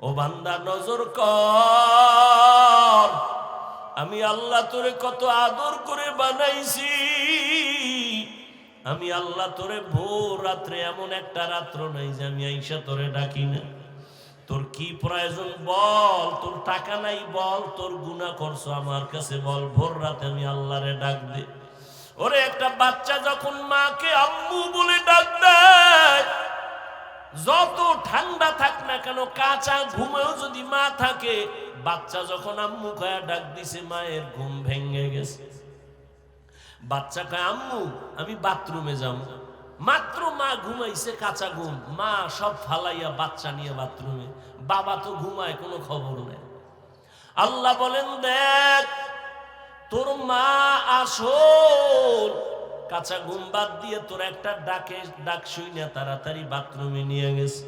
ও বান্দা, নজর কর। আমি আল্লাহ তোরে কত আদর করে বানাইছি। আমি আল্লাহ তোরে ভোর রাত্রে এমন একটা রাত্র নাই যে আমি আইসা তোরে ডাকি না। তোর কি প্রয়োজন বল, তোর টাকা নাই বল, তোর গুণা করছ আমার কাছে বল, ভোর রাতে আমি আল্লাহরে ডাক দে। ওরে একটা বাচ্চা যখন মাকে আম্মু বলে ডাক দেয় যত ঠান্ডা থাক না কেন, কাঁচা ঘুমেও যদি মা থাকে, বাচ্চা যখন আম্মু খায়া ডাক দিছে, মায়ের ঘুম ভেঙে গেছে। বাচ্চা কয়, আম্মু, আমি বাথরুমে যাব মাত্র মা ঘুমাইছে, কাঁচা ঘুম। মা সব ফালাইয়া বাচ্চা নিয়ে বাথরুমে। বাবা তো ঘুমায়, কোনো খবর নেই। আল্লাহ বলেন, দেখ, তোর মা আসল কাঁচা ঘুম বাদ দিয়ে তোর একটা ডাকে, ডাক শুই না তাড়াতাড়ি বাথরুমে নিয়ে গেছে।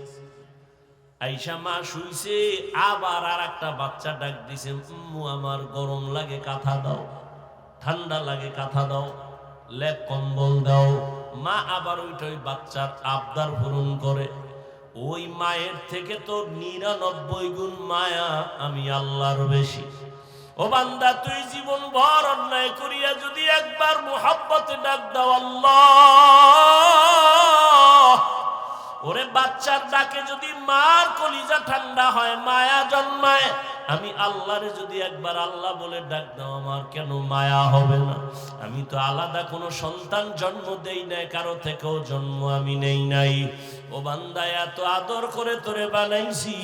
আইসা মা শুইছে, আবার আর একটা বাচ্চা ডাক দিছে, উম্মু, আমার গরম লাগে, কাঁথা দাও, ঠান্ডা লাগে, কাঁথা দাও, লেপ কম্বল দাও। মা আবার ওইটা ওই আবদার পূরণ করে। ওই মায়ের থেকে তো নিরানব্বই গুণ মায়া আমি আল্লাহর বেশি। ও বান্দা, তুই জীবন ভর অন্যায় করিয়া যদি একবার মোহাব্বতে ডাক দাও, আল্লাহ। ওরে বাচ্চার ডাকে যদি মার কলিজা ঠান্ডা হয়, মায়া জন্মায়, আমি আল্লাহরে যদি একবার আল্লাহ বলে ডাক দাও, আমার কেন মায়া হবে না? আমি তো আলাদা কোনো সন্তান জন্ম দেই নাই, কারও থেকেও জন্ম আমি নেই নাই। ও বান্দা, এত আদর করে তোরে বানাইছি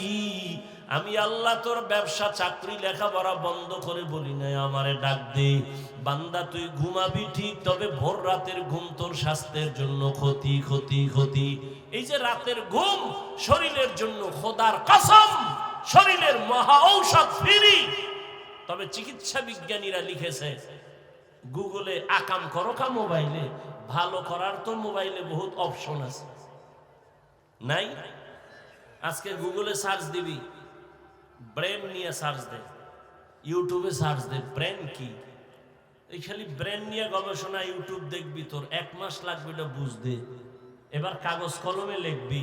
আমি আল্লাহ তোর ব্যবসা, চাকরি, লেখাপড়া বন্ধ করে বলি নাই, আমারে ডাক দে। বান্দা, তুই ঘুমাবি ঠিক, তবে ভোর রাতের ঘুম তোর স্বাস্থ্যের জন্য ক্ষতি ক্ষতি ক্ষতি। এই যে রাতের ঘুম, শরীরের জন্য খোদার কসম, শরীরের মহা ঔষধ ফিরি। তবে চিকিৎসা বিজ্ঞানীরা লিখেছে, গুগলে আকাম করো কা মোবাইলে, ভালো করার তো মোবাইলে বহুত অপশন আছে। নাই? আজকে গুগলে সার্চ দিবি। ব্রেন নিয়ে সার্চ দে, ইউটিউবে সার্চ দে, ব্রেন কি? এই খালি ব্রেন নিয়ে গবেষণা, ইউটিউব দেখবি তোর, এক মাস লাগবে এটা বুঝতে। এবার কাগজ কলমে লিখবি,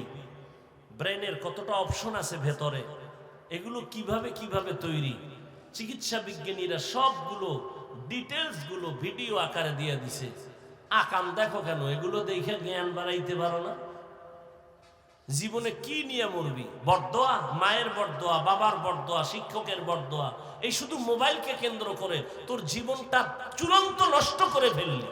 ব্রেনের কতটা অপশন আছে ভেতরে, এগুলো কীভাবে কীভাবে তৈরি? চিকিৎসা বিজ্ঞানীরা সবগুলো ডিটেলসগুলো ভিডিও আকারে দিয়ে দিছে। আকাম দেখো কেন, এগুলো দেখে জ্ঞান বাড়াইতে পারো না? জীবনে কি নিয়ে মরবি? বরদোয়া? মায়ের বরদোয়া, বাবার বরদোয়া, শিক্ষকের বরদোয়া? এই শুধু মোবাইলকে কেন্দ্র করে তোর জীবনটা চূড়ান্ত নষ্ট করে ফেললি।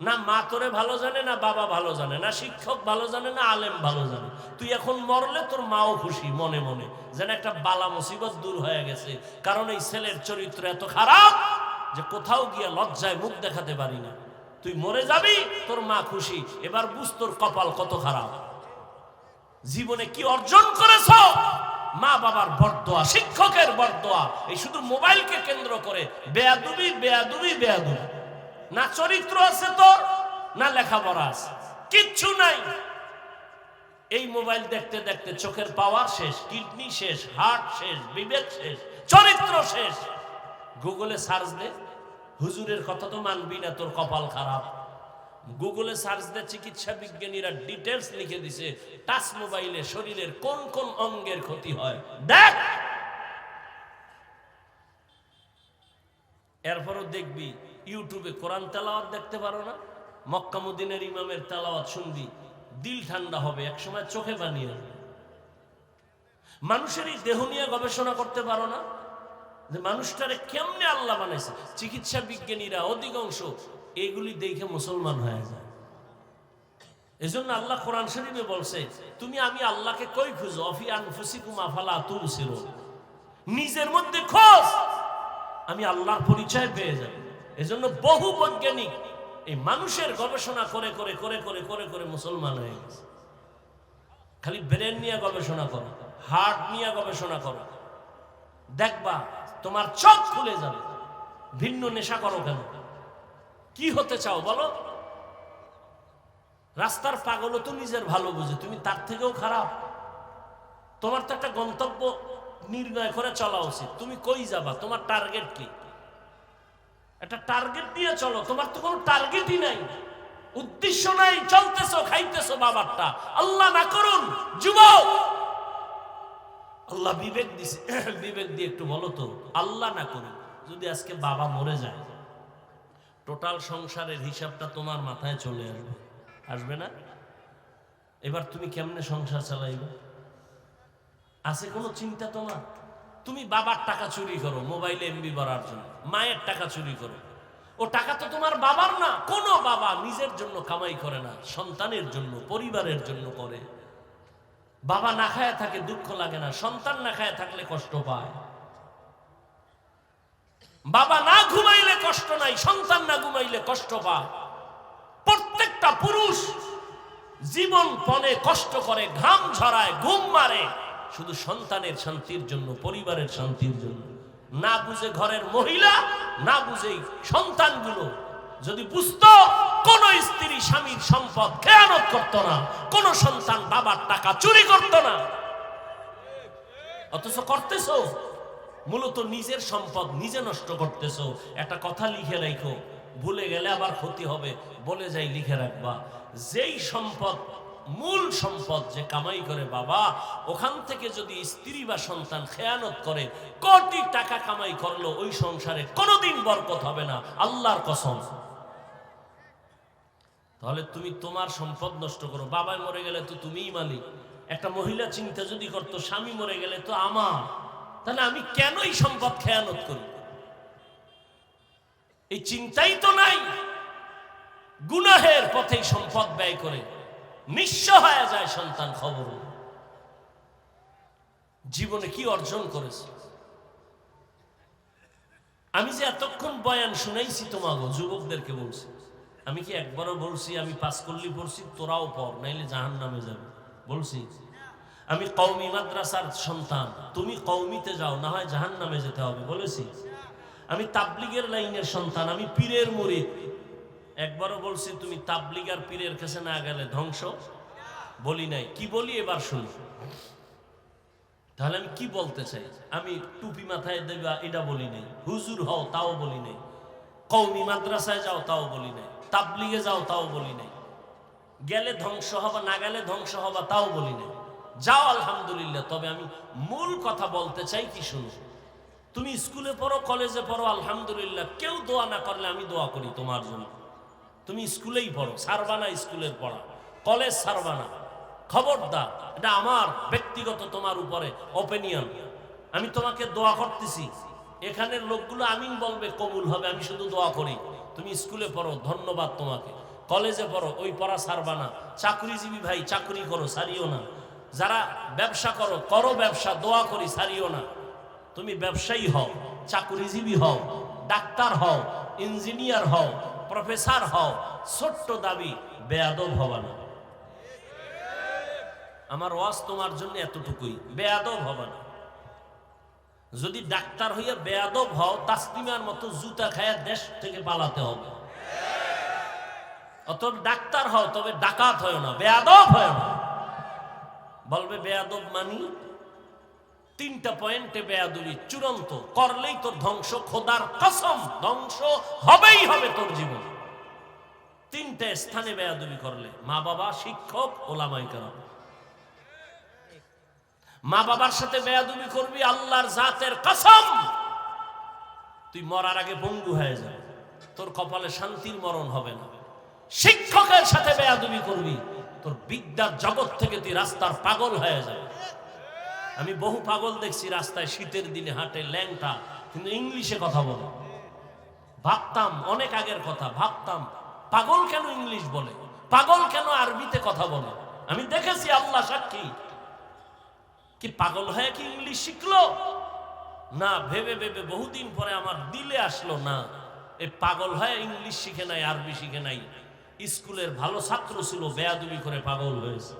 না মা তোরে ভালো জানে, না বাবা ভালো জানে, না শিক্ষক ভালো জানে, না আলেম ভালো জানে। তুই এখন মরলে তোর মাও খুশি, মনে মনে। যেন একটা বালা মুসিবত দূর হয়ে গেছে। কারণ এই ছেলের চরিত্র এত খারাপ যে কোথাও গিয়ে লজ্জায় মুখ দেখাতে পারি না। তুই মরে যাবি, তোর মা খুশি। এবার বুঝ তোর কপাল কত খারাপ। জীবনে কি অর্জন করেছ? মা বাবার বরদোয়া, শিক্ষকের বরদোয়া, এই শুধু মোবাইলকে কেন্দ্র করে বেয়াদুবি বেয়াদুবি বেয়াদুবি। না চরিত্র আছে তোর, না লেখাপড়া আছে। কিচ্ছু নাই। এই মোবাইল দেখতে দেখতে চোখের পাওয়ার শেষ, কিডনি শেষ, হার্ট শেষ, বিবেক শেষ, চরিত্র শেষ। গুগলে সার্চ দে, হুজুরের কথা তো মানবি না, তোর কপাল খারাপ। গুগলে সার্চ দে চিকিৎসা বিজ্ঞানীরা ডিটেলস লিখে দিছে টাচ মোবাইলে শরীরের কোন কোন অঙ্গের ক্ষতি হয়। দেখ! এরপরও দেখবি, ইউটিউবে কোরআন তেলাওয়াত দেখতে পারো না? মক্কামুদ্দিনের ইমামের তেলাওয়াত শুনবি, দিল ঠান্ডা হবে, একসময় চোখে বানিয়ে আসবে। মানুষের এই দেহ নিয়ে গবেষণা করতে পারো না? যে মানুষটারে কেমনে আল্লাহ বানাইছে? চিকিৎসা বিজ্ঞানীরা অধিকাংশ এগুলি দেখে মুসলমান হয়ে যায়। এজন্য আল্লাহ কোরআন শরীফে বলছে, তুমি আমি আল্লাহকে কই খুঁজো? নিজের মধ্যে খোঁজ, আমি আল্লাহর পরিচয় পেয়ে যাব এজন্য বহু বৈজ্ঞানিক এই মানুষের গবেষণা করে করে করে করে করে করে মুসলমান হয়ে গেছে। খালি ব্রেন নিয়ে গবেষণা করো, হার্ট নিয়ে গবেষণা করো। দেখবা, তোমার চোখ খুলে যাবে। ভিন্ন নেশা করো কেন? কি হতে চাও বলো? রাস্তার পাগলও তো নিজের ভালো বুঝে, তুমি তার থেকেও খারাপ। তোমার তো একটা গন্তব্য নির্ণয় করে চলা উচিত। তুমি কই যাবা? তোমার টার্গেট কি? একটা টার্গেট দিয়ে চলো। তোমার তো কোনো টার্গেটই নাই। উদ্দেশ্য নাই। চলতেছো, খাইতেছো বাবারটা। আল্লাহ না করুন, যুবক! আল্লাহ বিবেক দিছে। বিবেক দিয়ে একটু বলো তো, আল্লাহ না করুক, যদি আজকে বাবা মরে যায় টোটাল সংসারের হিসাবটা তোমার মাথায় চলে আসবে। আসবে না? এবার তুমি কেমনে সংসার চালাইবে? আছে কোনো চিন্তা তোমার? তুমি বাবার টাকা চুরি করো, মোবাইলে এমবি বাড়ার জন্য। মায়ের টাকা চুরি করো। ও টাকা তো তোমার বাবার না। কোনো বাবা নিজের জন্য কামাই করে না, সন্তানের জন্য, পরিবারের জন্য করে। বাবা না খায় থাকে, দুঃখ লাগে না। সন্তান না খায় থাকলে কষ্ট পায়। বাবা না ঘুমাইলে কষ্ট নাই, সন্তান না ঘুমাইলে কষ্ট পায়। প্রত্যেকটা পুরুষ জীবন পণে কষ্ট করে, ঘাম ঝরায়, ঘুম মারে। শুধু সন্তানের শান্তির জন্য, পরিবারের শান্তির জন্য। না বুঝে ঘরের মহিলা, না বুঝে সন্তানগুলো। যদি বুঝত, কোন স্ত্রী স্বামীর সম্পদ খেয়ানত করত না, কোন সন্তান বাবার টাকা চুরি করত না। অথচ করতেছো? মূলত নিজের সম্পদ নিজে নষ্ট করতেছো। একটা কথা লিখে রাখো। ভুলে গেলে আবার ক্ষতি হবে। বলে যাই, লিখে রাখবা। যেই সম্পদ, মূল সম্পদ যে কামাই করে বাবা, ওখান থেকে যদি স্ত্রী বা সন্তান খেয়ানত করে, কোটি টাকা কামাই করল, ওই সংসারে কোনোদিন বরকত হবে না। আল্লাহর কসম। তাহলে তুমি তোমার সম্পদ নষ্ট করো। বাবা মরে গেলে তো তুমিই মালিক। একটা মহিলা চিন্তা যদি করতো, স্বামী মরে গেলে তো আমার। তাহলে আমি কেন এই সম্পদ খেয়ানত করি এই চিন্তাই তো নাই। গুনাহের পথেই সম্পদ ব্যয় করে নিঃস্ব হয়ে যায় সন্তান খবর। জীবনে কি অর্জন করেছে? আমি যে এতক্ষণ বয়ান শুনাইছি তোমাগো, যুবকদেরকে বলছি। আমি কি একবারও বলছি, আমি পাস করলি পড়ছি, তোরাও পড়, নাইলে জাহান নামে যাবে। বলছি আমি কৌমি মাদ্রাসার সন্তান, তুমি কৌমিতে যাও, না হয় জাহান নামে যেতে হবে, বলেছি। আমি তাবলিগের লাইনের সন্তান, আমি পীরের মুরিদ। একবারও বলছি, তুমি তাবলিগ আর পীরের কাছে না গেলে ধ্বংস? বলি নাই। কি বলি এবার শুনি। তাহলে আমি কি বলতে চাই? আমি টুপি মাথায় দেবা, এটা বলি নাই। হুজুর হও, তাও বলি নাই। কৌমি মাদ্রাসায় যাও, তাও বলি নাই। তাবলিগে যাও, তাও বলি নাই। গেলে ধ্বংস হবা, না গেলে ধ্বংস হবা, তাও বলি নাই। যাও আলহামদুলিল্লাহ, তবে আমি মূল কথা বলতে চাই কি শুনো তুমি স্কুলে পড়ো, কলেজে পড়ো, আলহামদুলিল্লাহ, কেউ দোয়া না করলে আমি দোয়া করি তোমার জন্য। তুমি স্কুলেই পড়ো সারবানা স্কুলের পড়া। কলেজ সারবানা খবরদার, এটা আমার ব্যক্তিগত তোমার উপরে ওপিনিয়ন আমি তোমাকে দোয়া করতেছি। এখানের লোকগুলো আমিন বলবে, কবুল হবে, আমি শুধু দোয়া করি। তুমি স্কুলে পড়ো, ধন্যবাদ তোমাকে। কলেজে পড়ো, ওই পড়া সারবানা চাকরিজীবী ভাই, চাকরি করো, সারিও না। যারা ব্যবসা করো করো ব্যবসা, দোয়া করি সারিও না। তুমি ব্যবসায়ী হও, চাকরিজীবী হও, ডাক্তার হও, ইঞ্জিনিয়ার হও, প্রফেসর হও, ছোট্ট দাবি, বেয়াদব হবা না। আমার ওয়াজ তোমার জন্য এতটুকুই, বেয়াদব হবা না। যদি ডাক্তার হইয়া বেয়াদব হও, তাসলিমার মতো জুতা খায়া দেশ থেকে পালাতে হবে। অতএব ডাক্তার হও, তবে ডাকাত হয় না, বেয়াদব হয় না। বলবে বেয়াদব মানি, তিনটা পয়েন্টে বেয়াদুরি চূড়ান্ত, করলেই তোর ধ্বংস, খোদার কসম, ধ্বংস হবেই হবে তোর জীবন। তিনটা স্থানে বেয়াদুরি করলে, মা বাবা, শিক্ষক, ওলামাই কারাম। মা বাবার সাথে বেয়াদুবি করবি, আল্লাহর জাতের কসম। তুই মরার আগে বঙ্গু হয়ে যাবে তোর কপালে শান্তির মরণ হবে না। শিক্ষকের সাথে বেয়াদুবি করবি তোর বিদ্যার জগৎ থেকে তুই রাস্তার পাগল হয়ে যাবে। আমি বহু পাগল দেখছি রাস্তায় শীতের দিনে হাঁটে, ল্যাংটা। কিন্তু ইংলিশে কথা বলে। ভাবতাম, অনেক আগের কথা, ভাবতাম, পাগল কেন ইংলিশ বলে? পাগল কেন আরবিতে কথা বলে? আমি দেখেছি আল্লাহ সাক্ষী। কি পাগল হয়ে কি ইংলিশ শিখলো? না, ভেবে ভেবে বহুদিন পরে আমার দিলে আসলো না। এ পাগল হয়ে ইংলিশ শিখে নাই, আরবি শিখে নাই। স্কুলের ভালো ছাত্র ছিল, বেয়াদুবি করে পাগল হয়েছে।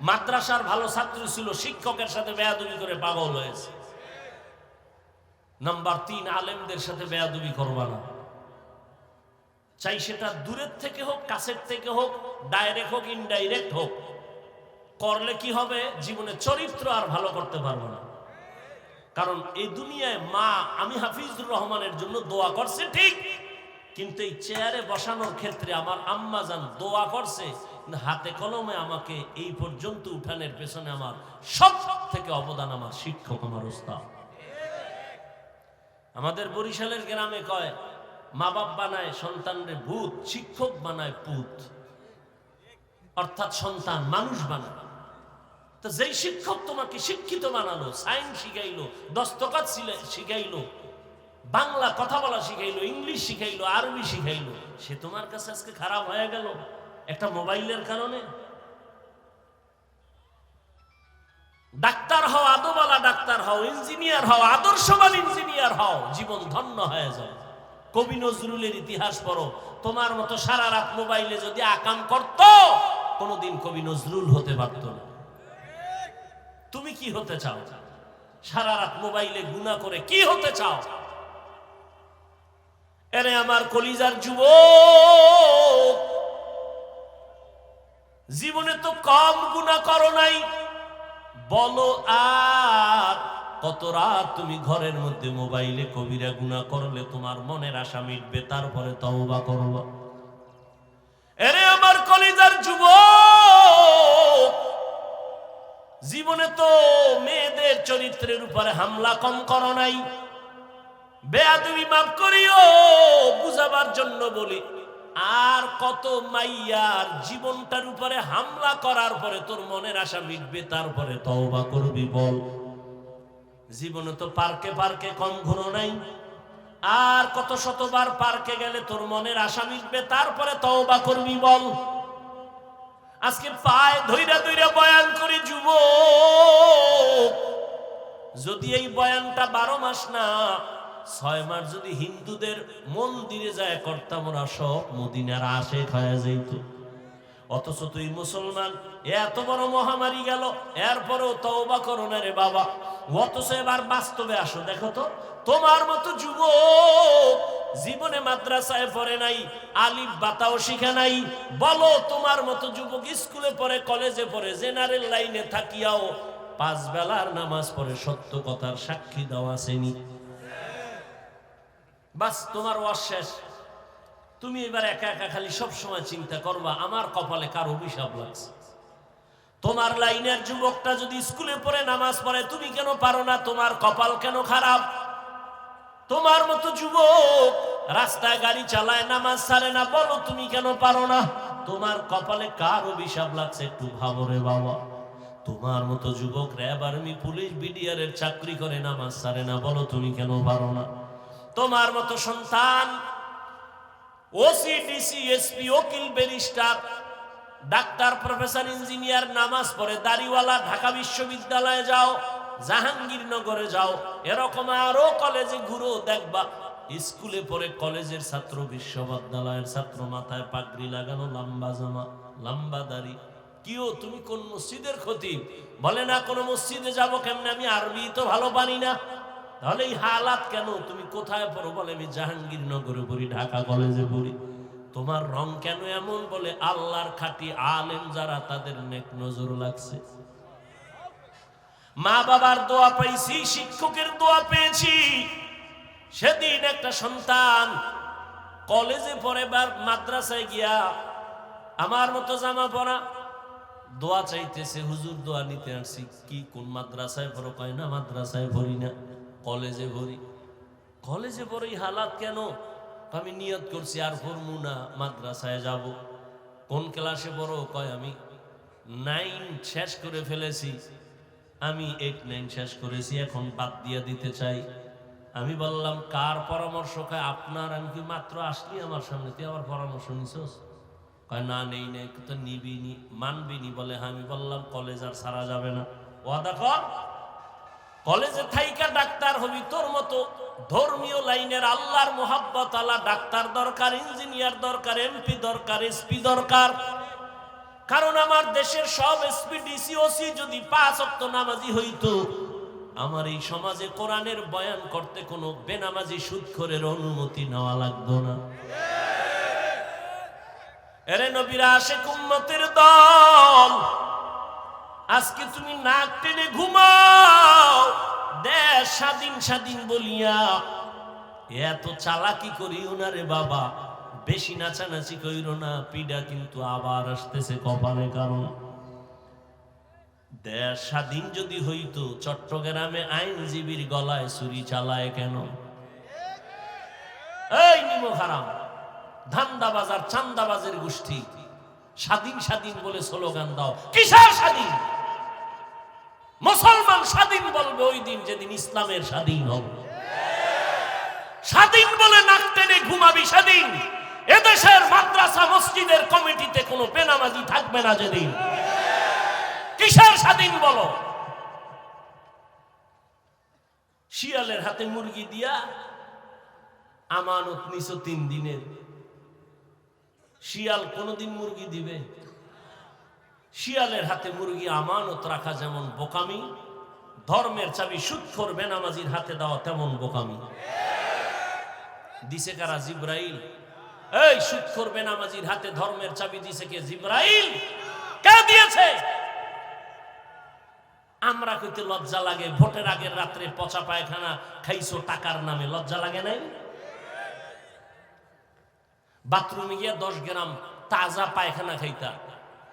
মাদ্রাসার ভালো ছাত্র ছিল, শিক্ষকের সাথে বেয়াদুবি করে পাগল হয়েছে। নাম্বার তিন, আলেমদের সাথে বেয়াদুবি করবা না। চাই সেটা দূরের থেকে হোক, কাছের থেকে হোক ডাইরেক্ট হোক ইনডাইরেক্ট হোক। করলে কি হবে? জীবনে চরিত্র আর ভালো করতে পারব না। কারণ এই দুনিয়ায় মা আমি হাফিজুর রহমানের জন্য দোয়া করছে, ঠিক কিন্তু এই চেয়ারে বসানোর ক্ষেত্রে আমার আম্মা যান দোয়া করছে, হাতে কলমে আমাকে এই পর্যন্ত উঠানের পেছনে আমার সব থেকে অবদান আমার শিক্ষক, আমার ওস্তাদ। আমাদের বরিশালের গ্রামে কয় মা বাপ বানায়, সন্তানরে ভূত, শিক্ষক বানায় পুত। অর্থাৎ সন্তান মানুষ বানায়। তো যেই শিক্ষক তোমাকে শিক্ষিত বানালো সায়েন্স শিখাইলো দস্তকাত শিখাইলো বাংলা কথা বলা শিখাইলো, ইংলিশ শিখাইলো, আরবি শিখাইলো। সে তোমার কাছে আজকে খারাপ হয়ে গেল। একটা মোবাইলের কারণে। ডাক্তার হও, আদোবালা ডাক্তার হও, ইঞ্জিনিয়ার হও, আদর্শবান ইঞ্জিনিয়ার হও, জীবন ধন্য হয়ে যায় কবি নজরুলের ইতিহাস পড়ো। তোমার মতো সারা রাত মোবাইলে যদি আকাম করত, কোনোদিন কবি নজরুল হতে পারত না। তুমি কি হতে চাও? সারা রাত মোবাইলে গুণা করে কি হতে চাও? এরে আমার কলিজার যুব জীবনে তো কম গুণা করো নাই। বলো আর, কত রাত তুমি ঘরের মধ্যে মোবাইলে কবিরা গুণা করলে তোমার মনের আশা মিটবে, তারপরে তওবা করবা। এরে আমার কলিজার যুব জীবনে তো মেয়েদের চরিত্রের উপরে হামলা কম করো নাই। বেয়াদুবি মাফ করিও, বুঝাবার জন্য বলি, আর কত মাইয়ার জীবনটার উপরে হামলা করার পরে তোর মনের আশা মিটবে, তারপরে তওবা করবি, বল। জীবনে তো পার্কে পার্কে কম ঘুরো নাই, আর কত শতবার পার্কে গেলে তোর মনের আশা মিটবে, তারপরে তওবা করবি, বল। আজকে পায় ধৈরা ধৈরা বয়ান করে যুব যদি এই বয়ানটা বারো মাস না ছয় মাস যদি হিন্দুদের মন্দিরে যায় করতাম ওরা সব মদিনার আশে খায়া যাইত। অথচ তুই মুসলমান, এত বড় মহামারী গেল, এরপরেও তওবা করো না রে বাবা। অথচ এবার বাস্তবে আসো, দেখো তো, তোমার মতো যুবক জীবনে মাদ্রাসায় পড়ে নাই, আলিফ বাতাও শিখে নাই। বলো, তোমার মতো যুবক স্কুলে পড়ে, কলেজে পড়ে, জেনারেল লাইনে থাকিয়াও পাঁচ বেলার নামাজ পড়ে, সত্য কথার সাক্ষী দেওয়া শ্রেণি বাস, তোমার ওয়াজ শেষ। তুমি এবার একা একা খালি সব সময় চিন্তা করবা, আমার কপালে কার অভিশাপ লাগছে? তোমার লাইনের যুবকটা যদি স্কুলে পড়ে, নামাজ পড়ে, তুমি কেন পারো না? তোমার কপাল কেন খারাপ? তোমার মতো যুবক রাস্তায় গাড়ি চালায়, নামাজ ছাড়ে না, বলো তুমি কেন পারো না? তোমার কপালে কার অভিশাপ লাগছে একটু ভাবো রে বাবা। তোমার মতো যুবক র্যাব আর্মি, পুলিশ বিডিআর এর চাকরি করে, নামাজ ছাড়ে না, বলো তুমি কেন পারো না? তোমার মতো সন্তান ওসি ডিসি এসপি ওকিল ব্যারিস্টার, ডাক্তার, প্রফেসর, ইঞ্জিনিয়ার, নামাজ পড়ে, দাড়িওয়ালা, ঢাকা বিশ্ববিদ্যালয়ে যাও, জাহাঙ্গীরনগরে যাও, এরকম আরও কলেজে ঘুরো, দেখবা, স্কুলে পড়ে কলেজের ছাত্র বিশ্ববিদ্যালয়ের ছাত্র মাথায় পাগড়ি লাগানো, লম্বা জামা, লম্বা দাড়ি। কিও, তুমি কোন মসজিদের ক্ষতি বলে না, কোন মসজিদে যাব কেমনে? আমি আরবি তো ভালো পারি না। তাহলে এই হালাত কেন? তুমি কোথায় পড়ো বলে? আমি জাহাঙ্গীরনগরে পড়ি, ঢাকা কলেজে পড়ি। তোমার রং কেন এমন বলে? আল্লাহর খাটি আলেম যারা, তাদের নেক নজর লাগছে। মা বাবার দোয়া পাইছি, শিক্ষকের দোয়া পেয়েছি। সেদিন একটা সন্তান কলেজে পড়ে বা মাদ্রাসায় গিয়া আমার মতো জামা পরা। দোয়া চাইতেছে, হুজুর দোয়া নিতে আসছি। কি কোন মাদ্রাসায় পড়ো? কয় না, মাদ্রাসায় ভরি না। কলেজে ভরি। কলেজে পড়ে হালাত কেন? আমি নিয়ত করছি আর পড়মু না মাদ্রাসায় যাব। কোন ক্লাসে পড়ো? কয় আমি নাইন শেষ করে ফেলেছি। আমি এইট নাইন শেষ করেছি এখন বাদ দিয়ে দিতে চাই। আমি বললাম কার পরামর্শ? কয় আপনার আমি কি মাত্র আসলি আমার সামনে? তুই আমার পরামর্শ নিছস? কয় না নেই নেই তো নিবি নি মানবি নি বলে। হ্যাঁ, আমি বললাম কলেজ আর সারা যাবে না। ওয়াদা কর কলেজে থাইকা ডাক্তার হবি তোর মতো ধর্মীয় লাইনের আল্লাহর মোহাব্বত আল্লাহ ডাক্তার দরকার, ইঞ্জিনিয়ার দরকার, এমপি দরকার, এসপি দরকার। কারণ আমার দেশের সব এসপি, ডিসি, ওসি যদি পাঁচ অক্ত নামাজি হইতো, আমার এই সমাজে কোরআনের বয়ান করতে কোনো বেনামাজি সুদখোরের অনুমতি নেওয়া লাগতো না। এরে নবীরা আসে কুম্মতের দল আজকে তুমি নাক টেনে ঘুমাও। দেশ স্বাধীন স্বাধীন বলিয়া, এত চালাকি করি ওনারে বাবা। বেশি নাচানাচি কইরো না, পিডা কিন্তু আবার আসতেছে কপালে কারণ। দেশ স্বাধীন যদি হইতো, চট্টগ্রামে আইনজীবীর গলায় ছুরি চালায় কেন? এই নিমো হারাম ধান্দাবাজার চান্দাবাজের গোষ্ঠী। স্বাধীন স্বাধীন বলে স্লোগান দাও। কিসের স্বাধীন? মুসলমান স্বাধীন বলবে, ওই দিন যেদিন ইসলামের স্বাধীন হবে স্বাধীন বলে নাক টেনে ঘুমাবি স্বাধীন এদেশের মাদ্রাসা, মসজিদের কমিটিতে কোনো বেনামাজি থাকবে না যেদিন। কিসের স্বাধীন বলো? শিয়ালের হাতে মুরগি দিয়া আমানত নিছো তিন দিনের। শিয়াল কোনদিন মুরগি দিবে? শিয়ালের হাতে মুরগি আমানত রাখা যেমন বোকামি, ধর্মের চাবি সুৎখর বেনামাজির হাতে দেওয়া তেমন বোকামি। দিছে কারা জিব্রাইল? এই সুৎখর বেনামাজির হাতে ধর্মের চাবি দিছে কে জিব্রাইল? কে দিয়েছে? আমরা কইতে লজ্জা লাগে, ভোটের আগের রাত্রে পচা পায়খানা খাইছো টাকার নামে, লজ্জা লাগে নাই? বাথরুমে গিয়ে দশ গ্রাম তাজা পায়খানা খাইতা।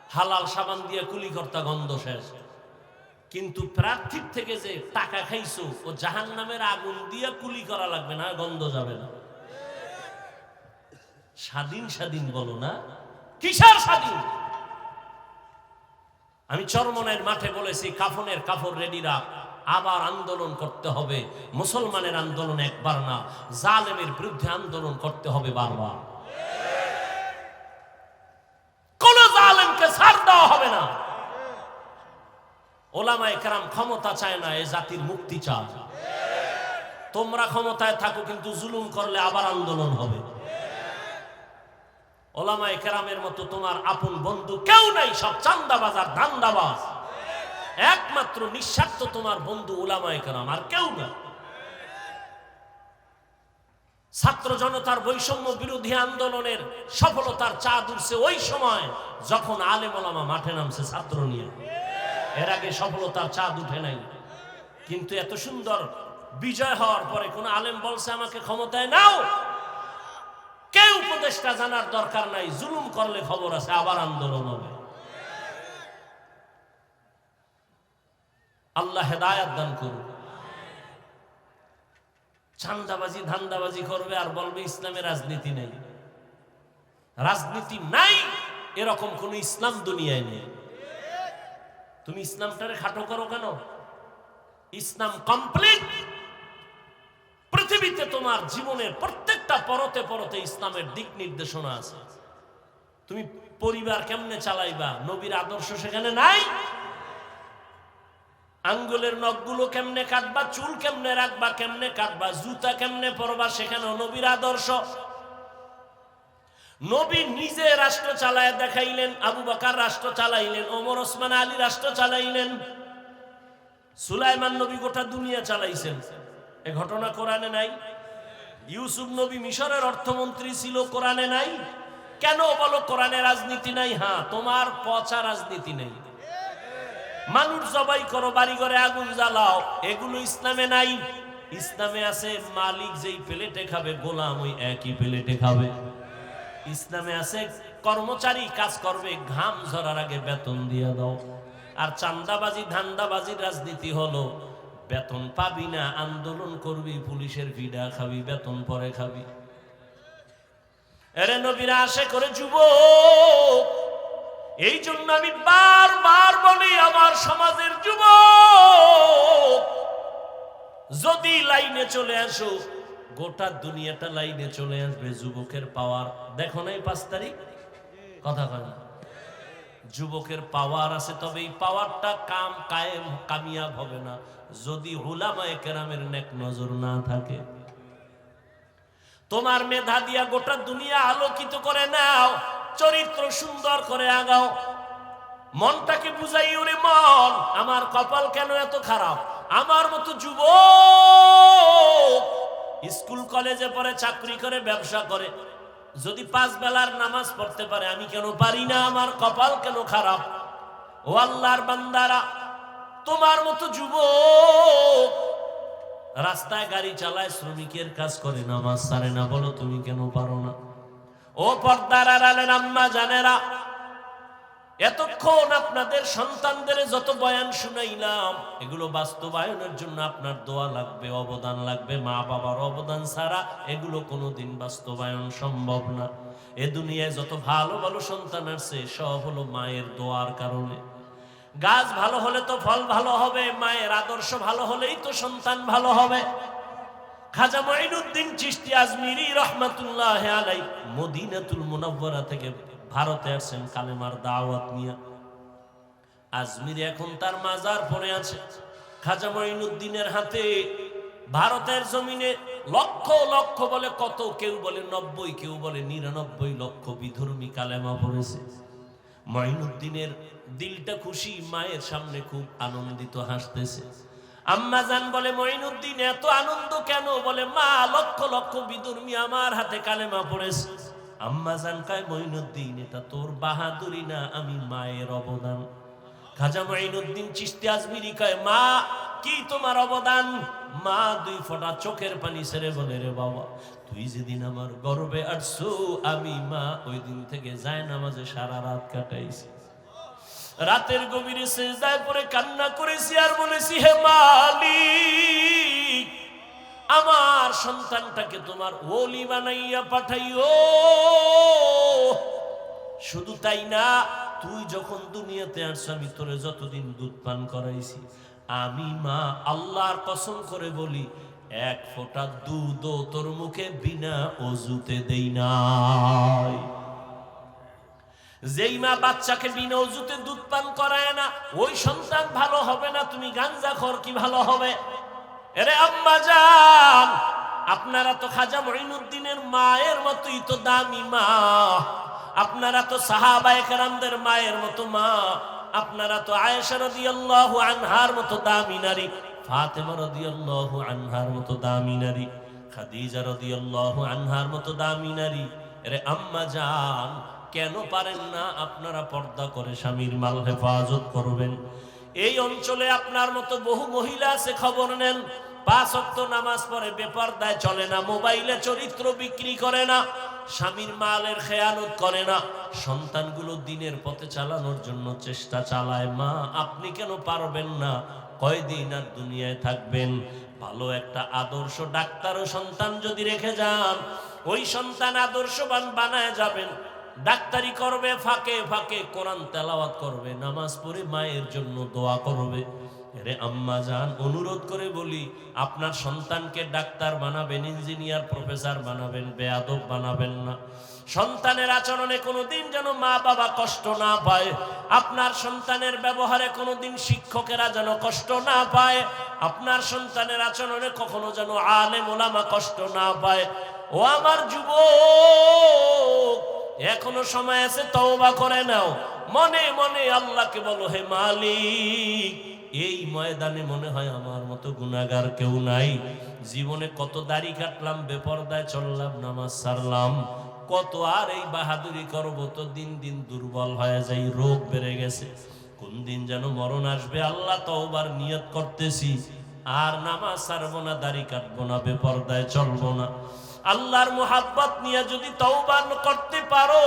হালাল সাবান দিয়ে কুলি করতা গন্ধ শেষ। কিন্তু প্রার্থীর থেকে যে টাকা খাইছো, ও জাহান নামের আগুন দিয়ে কুলি করা লাগবে না, গন্ধ যাবে না। স্বাধীন স্বাধীন বলো না, কিসের স্বাধীন? আমি চরমনের মাঠে বলেছি, কাফনের কাপড় রেডি রাখ আবার আন্দোলন করতে হবে। মুসলমানের আন্দোলন একবার না, জালেমের বিরুদ্ধে আন্দোলন করতে হবে বারবার কোন জালেমকে ছাড় দেওয়া হবে না। ওলামায়ে কেরাম ক্ষমতা চায় না, এ জাতির মুক্তি চায়। তোমরা ক্ষমতায় থাকো, কিন্তু জুলুম করলে আবার আন্দোলন হবে। ওলামায়ে কেরামের মতো তোমার আপন বন্ধু কেউ নাই, সব চান্দাবাজ আর ধান্দাবাজ একমাত্র নিঃস্বার্থ তোমার বন্ধু ওলামায়ে কেরাম, আর কেউ না। ছাত্র জনতার বৈষম্য বিরোধী আন্দোলনের সফলতার চাঁদ উঠছে ওই সময় যখন আলেম ওলামা মাঠে নামছে ছাত্র নিয়ে। এর আগে সফলতার চাঁদ উঠে নাই। কিন্তু এত সুন্দর বিজয় হওয়ার পরে কোন আলেম বলছে আমাকে ক্ষমতায় নাও। কে উপদেশটা জানার দরকার নাই, জুলুম করলে খবর আছে, আবার আন্দোলন হবে। আল্লাহ হেদায়াত দান করুন চান্দাবাজি, ধান্দাবাজি করবে আর বলবে ইসলামে রাজনীতি নেই। রাজনীতি নাই, এরকম কোন ইসলাম দুনিয়ায় নেই। তুমি ইসলামটারে খাটো করো কেন? ইসলাম কমপ্লিট পৃথিবীতে তোমার জীবনের প্রত্যেকটা পরতে পরতে ইসলামের দিক নির্দেশনা আছে। তুমি পরিবার কেমনে চালাইবা? নবীর আদর্শ সেখানে নাই? আঙ্গুলের নখগুলো কেমনে কাটবা, চুল কেমনে রাখবা, কেমনে কাটবা, জুতা কেমনে পরবা সেখানে নবীর আদর্শ। নবী নিজে রাষ্ট্র চালায় দেখাইলেন, আবু বাকার রাষ্ট্র চালাইলেন, ওমর, ওসমান, আলী রাষ্ট্র চালাইলেন। সুলাইমান নবী গোটা দুনিয়া চালাইছেন। এ ঘটনা কোরআনে নাই? ইউসুফ নবী মিশরের অর্থমন্ত্রী ছিল কোরআনে নাই? কেন বলো কোরআনে রাজনীতি নাই? হ্যাঁ তোমার পচা রাজনীতি নেই। মানুষ জবাই করো বাড়ি ঘরে আগুন জ্বালাও। এগুলো ইসলামে নাই। ইসলামে আছে মালিক যেই প্লেটে খাবে, গোলাম ওই একই প্লেটে খাবে। ইসলামে আছে কর্মচারী কাজ করবে, ঘাম ঝরার আগে বেতন দিয়ে দাও। আর চান্দাবাজি, ধান্দাবাজির রাজনীতি হলো, বেতন পাবি না, আন্দোলন করবি, পুলিশের ভিড়া খাবি, বেতন পরে খাবি। এরে নবীরা আশে করে, যুবক এই জন্য আমি বারবার বলি আমার সমাজের যুবক, যদি লাইনে চলে আসো, গোটা দুনিয়াটা লাইনে চলে আসবে যুবকের পাওয়ার। দেখো নাই পাঁচ তারিখ? কথা কয় যুবকের পাওয়ার আছে, তবে এই পাওয়ারটা কাম কায়েম, কামিয়াব হবে না। যদি হুলামায়ে কেরামের নেক নজর না থাকে। তোমার মেধা দিয়া গোটা দুনিয়া আলোকিত করে নাও। চরিত্র সুন্দর করে আগাও। মনটাকে বুঝাই, ওরে মন, আমার কপাল কেন এত খারাপ? আমার মতো যুব স্কুল, কলেজে পড়ে চাকরি করে, ব্যবসা করে। যদি পাঁচ বেলার নামাজ পড়তে পারে, আমি কেন পারি না? আমার কপাল কেন খারাপ? ও আল্লাহর বান্দারা, তোমার মতো যুব রাস্তায় গাড়ি চালায়, শ্রমিকের কাজ করে, নামাজ সারে না। বলো, তুমি কেন পারো না? ও পর্দার আড়ালের আম্মা জানেরা, এতক্ষণ আপনাদের সন্তানদের যত বয়ান শুনাইলাম, এগুলো বাস্তবায়নের জন্য আপনার দোয়া লাগবে, অবদান লাগবে মা বাবার অবদান ছাড়া এগুলো কোনোদিন বাস্তবায়ন সম্ভব না। এ দুনিয়ায় যত ভালো ভালো সন্তান আসছে সব হলো মায়ের দোয়ার কারণে। গাছ ভালো হলে তো ফল ভালো হবে, মায়ের আদর্শ ভালো হলেই তো সন্তান ভালো হবে। খাজা মঈনুদ্দিন চিশতি আজমিরি রহমাতুল্লাহ আলাই মদিনাতুল মুনাব্বরা থেকে ভারতে আসছেন কালেমার দাওয়াত নিয়ে। আজমিরে এখন তার মাজার পড়ে আছে। খাজা মঈনুদ্দিনের হাতে ভারতের জমিনে লক্ষ লক্ষ বলে কত কেউ বলে নব্বই, কেউ বলে নিরানব্বই লক্ষ বিধর্মী কালেমা পড়েছে। মঈনুদ্দিনের দিলটা খুশি, মায়ের সামনে খুব আনন্দিত হাসতেছে। আম্মা জান বলে, মঈনুদ্দিন, এত আনন্দ কেন? বলে, মা, লক্ষ লক্ষ বিদুর্মী আমার হাতে কালেমা পড়েছে। আম্মা জান কয়, মঈনুদ্দিন, এটা তোর বাহাদুরি না, আমি মায়ের অবদান। খাজা মঈনুদ্দিন চিশতি আজমিরি কয়, মা, কি তোমার অবদান? মা, দুই ফোঁটা চোখের পানি ছেড়ে বলে রে বাবা, তুই যেদিন আমার গর্বে আসছো, আমি মা, ওই দিন থেকে যায় নামাজে সারা রাত কাটাইছি। রাতের গভীরে সেজদায় পরে কান্না করেছি আর বলেছি, হে মালিক, আমার সন্তানটাকে তোমার ওলি বানাইয়া পাঠাইও। শুধু তাই না, তুই যখন দুনিয়াতে আসছ, আমি তোরে যতদিন দুধ পান করাইছি, আমি মা আল্লাহর কসম করে বলি, এক ফোঁটা দুধও তোর মুখে বিনা অজুতে দেই নাই। যেই মা বাচ্চাকে বিনা অজুতে দুধ পান করায় না, ওই সন্তান ভালো হবে না, তুমি গাঞ্জা খর, কি ভালো হবে? এরে আম্মা যান আপনারা তো খাজা মঈনুদ্দিনের মায়ের মতোই তো দামি মা। আপনারা তো সাহাবা একরামদের মায়ের মতো মা। আপনারা তো আয়েশা রাদিয়াল্লাহু আনহার মতো দামি নারী, ফাতেমা রাদিয়াল্লাহু আনহার মতো দামি নারী, খাদিজা রাদিয়াল্লাহু আনহার মতো দামি নারী। এরে আম্মা যান কেন পারেন না? আপনারা পর্দা করে স্বামীর মাল হেফাজত করবেন। এই অঞ্চলে আপনার মতো বহু মহিলা আছে, খবর নেন। পাঁচ অক্ত নামাজ পড়ে বেপর্দায় চলে না, মোবাইলে চরিত্র বিক্রি করে না, স্বামীর মালের খেয়ানত করে না। সন্তানগুলো দিনের পথে চালানোর জন্য চেষ্টা চালায়। মা, আপনি কেন পারবেন না? কয়দিন আর দুনিয়ায় থাকবেন? ভালো একটা আদর্শ ডাক্তার ও সন্তান যদি রেখে যান, ওই সন্তান আদর্শবান বানায় যাবেন। ডাক্তারি করবে, ফাঁকে ফাঁকে কোরআন তেলাওয়াত করবে, নামাজ পড়ে মায়ের জন্য দোয়া করবে। রে আম্মা যান অনুরোধ করে বলি, আপনার সন্তানকে ডাক্তার বানাবেন, ইঞ্জিনিয়ার প্রফেসর বানাবেন, বেয়াদব বানাবেন না। সন্তানের আচরণে কোনোদিন যেন মা বাবা কষ্ট না পায়, আপনার সন্তানের ব্যবহারে কোনোদিন শিক্ষকেরা যেন কষ্ট না পায়, আপনার সন্তানের আচরণে কখনো যেন আলে ওলামা কষ্ট না পায়। ও আমার যুবক এখনও সময় আছে, তওবা করে নাও। মনে মনে আল্লাহকে বলো, হে মালিক, এই ময়দানে মনে হয় আমার মতো গুনাহগার কেউ নাই। জীবনে কত দাড়ি কাটলাম, বেপরদায় চললাম, নামাজ সারলাম। কত আর এই বাহাদুরি করব, তো দিন দিন দুর্বল হয়ে যাই, রোগ বেড়ে গেছে। কোন দিন যেন মরণ আসবে, আল্লাহ তওবার নিয়ত করতেছি। আর নামাজ সারবো না, দাড়ি কাটবো না, বেপরদায় চলবো না। আল্লাহর মোহাব্বত নিয়ে যদি তওবা করতে পারো,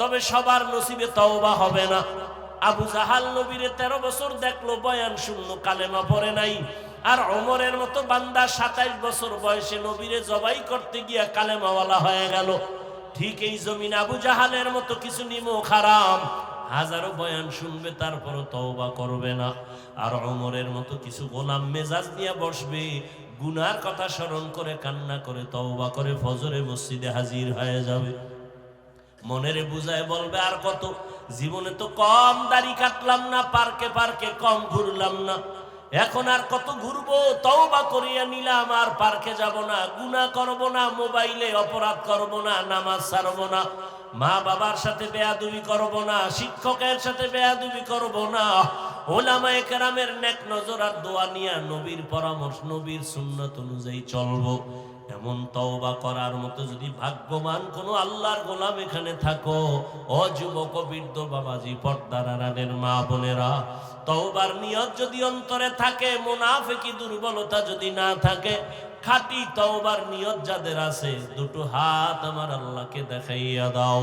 তবে সবার নসিবে তওবা হবে না। আবু জাহাল নবীরে তেরো বছর দেখল, বয়ান শূন্য কালেমা পড়ে নাই। আর অমরের মতো বান্দা সাতাইশ বছর বয়সে নবীরে জবাই করতে গিয়া কালেমাওয়ালা হয়ে গেল। ঠিক এই জমিন আবু জাহালের মতো কিছু নিমো খারাম, হাজারো বয়ান শুনবে, তারপরও তওবা করবে না। আর অমরের মতো কিছু গোলাম মেজাজ নিয়ে বসবে গুনার কথা স্মরণ করে, কান্না করে, তওবা করে ফজরে মসজিদে হাজির হয়ে যাবে। মনেরে বুঝায় বলবে, আর কত? জীবনে তো কম দাড়ি কাটলাম না, পার্কে পার্কে কম ঘুরলাম না। এখন আর কত ঘুরবো? তওবা করিয়া নিলাম, আর পার্কে যাব না। গুনাহ করব না, মোবাইলে অপরাধ করব না, নামাজ ছাড়ব না। মা বাবার সাথে বেয়াদুবি করব না, শিক্ষকের সাথে বেয়াদুবি করব না। ওলামায়ে কেরামের নেক নজর আর দোয়া নিয়া নবীর পরামর্শ, নবীর সুন্নত অনুযায়ী চলবো। এমন তওবা করার মতো যদি ভাগ্যবান কোনো আল্লাহর গোলাম এখানে থাকো, ও যুবক বৃদ্ধ বাবাজি, পর্দার আড়ালের মা বোনেরা, তওবার নিয়ত যদি অন্তরে থাকে, মুনাফিকি দুর্বলতা যদি না থাকে, খাঁটি তওবার নিয়ত যাদের আছে, দুটো হাত আমার আল্লাহকে দেখাইয়া দাও।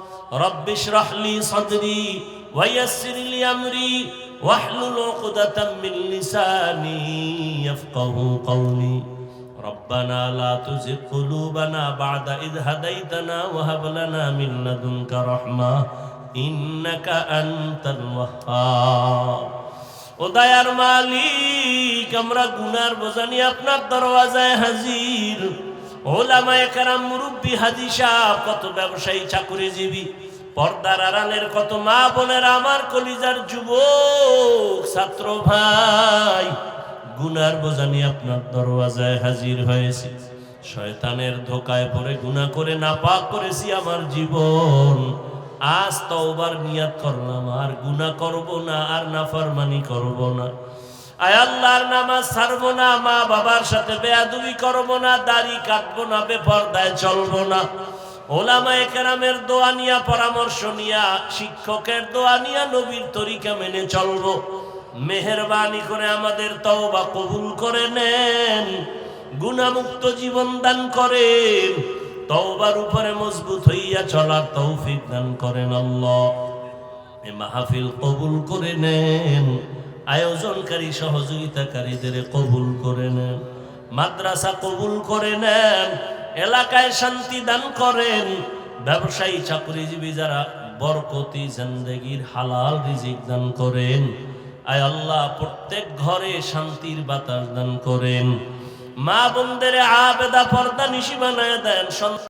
رب اشرح لي صدري ويسر لي أمري واحلل عقدة من لساني يفقه قولي ربنا لا تزغ قلوبنا بعد إذ هديتنا وهب لنا من لدنك رحمة إنك أنت الوهاب ও দয়ার মালিক আমরা গুনার বোঝানি আপনার দরওয়াজায় হাজির ওলামায়ে কেরাম মুরব্বী হাজি সাহ কত ব্যবসায়ী চাকুরিজীবী। পর্দার আড়ালের কত মা বোনের, আমার কলিজার যুবক, ছাত্র ভাই। গুনার বোঝানি আপনার দরওয়াজায় হাজির হয়েছে। শয়তানের ধোকায় পড়ে গুনাহ করে নাপাক করেছি আমার জীবন। আজ তওবার নিয়াত করলাম, আর গুনাহ করব না, আর নাফরমানি করব না। আয় আল্লাহর নামাজ ছাড়বো না, মা বাবার সাথে বেয়াদুবি করব না, দাড়ি কাটবো না, বেপরদায় চলবো না। ওলামায়ে কেরামের দোয়া নিয়া, পরামর্শ নিয়া, শিক্ষকের দোয়া নিয়া নবীর তরিকা মেনে চলবো। মেহরবানি করে আমাদের তওবা কবুল করে নেন গুণামুক্ত জীবন দান করেন, তওবার উপরে মজবুত হইয়া চলার তৌফিক দান করেন আল্লাহ। এ মাহফিল কবুল করে নেন। আয়োজনকারী সহযোগিতাকারীদের কবুল করে নেন, মাদ্রাসা কবুল করে নেন, এলাকায় শান্তি দান করেন। ব্যবসায়ী, চাকরিজীবী যারা বরকতি, জিন্দেগির হালাল রিজিক দান করেন, আয় আল্লাহ প্রত্যেক ঘরে শান্তির বাতাস দান করেন। মা বোনদের আবেদা পর্দা নিশি বানায় দেন